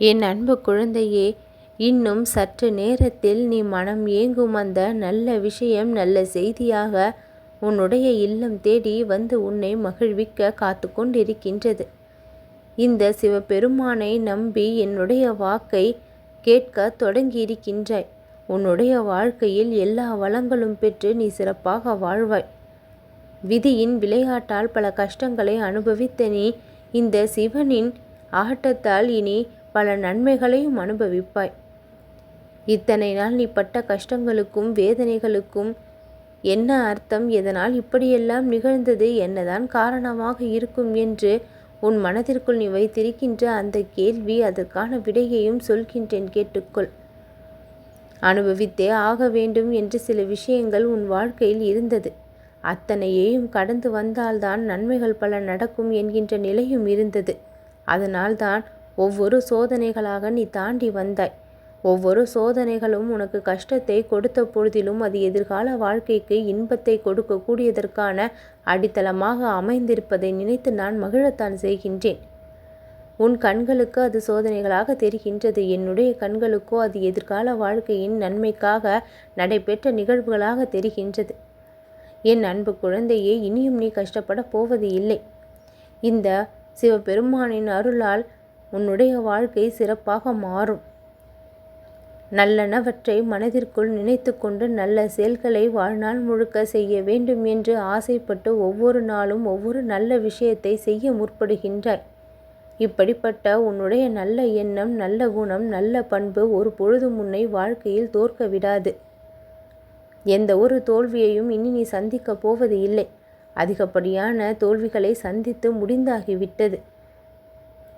என் அன்பு குழந்தையே இன்னும் சற்று நேரத்தில் நீ மனம் ஏங்கும் அந்த நல்ல விஷயம் நல்ல செய்தியாக உன்னுடைய இல்லம் தேடி வந்து உன்னை மகிழ்விக்க காத்து கொண்டிருக்கின்றது இந்த சிவபெருமானை நம்பி என்னுடைய வாக்கை கேட்க தொடங்கியிருக்கின்றாய். உன்னுடைய வாழ்க்கையில் எல்லா வளங்களும் பெற்று நீ சிறப்பாக வாழ்வாய். விதியின் விளையாட்டால் பல கஷ்டங்களை அனுபவித்த நீ இந்த சிவனின் ஆட்டத்தால் இனி பல நன்மைகளையும் அனுபவிப்பாய். இத்தனை நாள் நீ பட்ட கஷ்டங்களுக்கும் வேதனைகளுக்கும் என்ன அர்த்தம்? எதனால் இப்படியெல்லாம் நிகழ்ந்தது? என்னதான் காரணமாக இருக்கும் என்று உன் மனதிற்குள் நீ வைத்திருக்கின்ற அந்த கேள்வி அதற்கான விடையையும் சொல்கின்றேன் கேட்டுக்கொள். அனுபவித்தே ஆக வேண்டும் என்று சில விஷயங்கள் உன் வாழ்க்கையில் இருந்தது. அத்தனையையும் கடந்து வந்தால்தான் நன்மைகள் பல நடக்கும் என்கின்ற நிலையும் இருந்தது. அதனால்தான் ஒவ்வொரு சோதனைகளாக நீ தாண்டி வந்தாய். ஒவ்வொரு சோதனைகளும் உனக்கு கஷ்டத்தை கொடுத்த பொழுதிலும் அது எதிர்கால வாழ்க்கைக்கு இன்பத்தை கொடுக்கக்கூடியதற்கான அடித்தளமாக அமைந்திருப்பதை நினைத்து நான் மகிழத்தான் செய்கின்றேன். உன் கண்களுக்கு அது சோதனைகளாக தெரிகின்றது. என்னுடைய கண்களுக்கோ அது எதிர்கால வாழ்க்கையின் நன்மைக்காக நடைபெற்ற நிகழ்வுகளாக தெரிகின்றது. என் அன்பு குழந்தையே இனியும் நீ கஷ்டப்பட போவது இல்லை. இந்த சிவபெருமானின் அருளால் உன்னுடைய வாழ்க்கை சிறப்பாக மாறும். நல்லனவற்றை மனதிற்குள் நினைத்து கொண்டு நல்ல செயல்களை வாழ்நாள் முழுக்க செய்ய வேண்டும் என்று ஆசைப்பட்டு ஒவ்வொரு நாளும் ஒவ்வொரு நல்ல விஷயத்தை செய்ய முற்படுகின்றாய். இப்படிப்பட்ட உன்னுடைய நல்ல எண்ணம் நல்ல குணம் நல்ல பண்பு ஒரு பொழுது முன்னை வாழ்க்கையில் தோற்க விடாது. எந்த ஒரு தோல்வியையும் இனி நீ சந்திக்கப் போவது இல்லை அதிகப்படியான தோல்விகளை சந்தித்து முடிந்தாகிவிட்டது.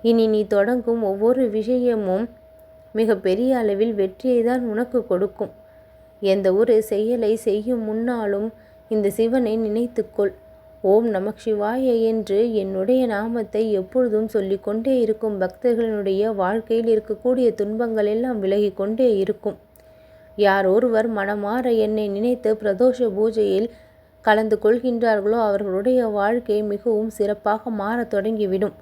இனி நீ தொடங்கும் ஒவ்வொரு விஷயமும் மிக பெரிய அளவில் வெற்றியை தான் உனக்கு கொடுக்கும். எந்த ஒரு செயலை செய்யும் முன்னாலும் இந்த சிவனை நினைத்துக்கொள். ஓம் நமக் சிவாய என்று என்னுடைய நாமத்தை எப்பொழுதும் சொல்லிக்கொண்டே இருக்கும் பக்தர்களுடைய வாழ்க்கையில் இருக்கக்கூடிய துன்பங்கள் எல்லாம் விலகி கொண்டே இருக்கும். யார் ஒருவர் மனமாற என்னை நினைத்து பிரதோஷ பூஜையில் கலந்து கொள்கின்றார்களோ அவர்களுடைய வாழ்க்கை மிகவும் சிறப்பாக மாறத் தொடங்கிவிடும்.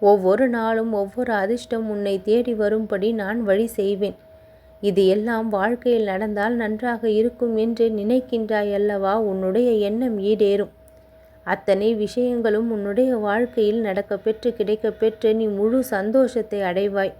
ஒவ்வொரு நாளும் ஒவ்வொரு அதிர்ஷ்டம் உன்னை தேடி வரும்படி நான் வழி செய்வேன். இது எல்லாம் வாழ்க்கையில் நடந்தால் நன்றாக இருக்கும் என்று நினைக்கின்றாய் அல்லவா? உன்னுடைய எண்ணம் ஈடேறும். அத்தனை விஷயங்களும் உன்னுடைய வாழ்க்கையில் நடக்க பெற்று கிடைக்க பெற்று நீ முழு சந்தோஷத்தை அடைவாய்.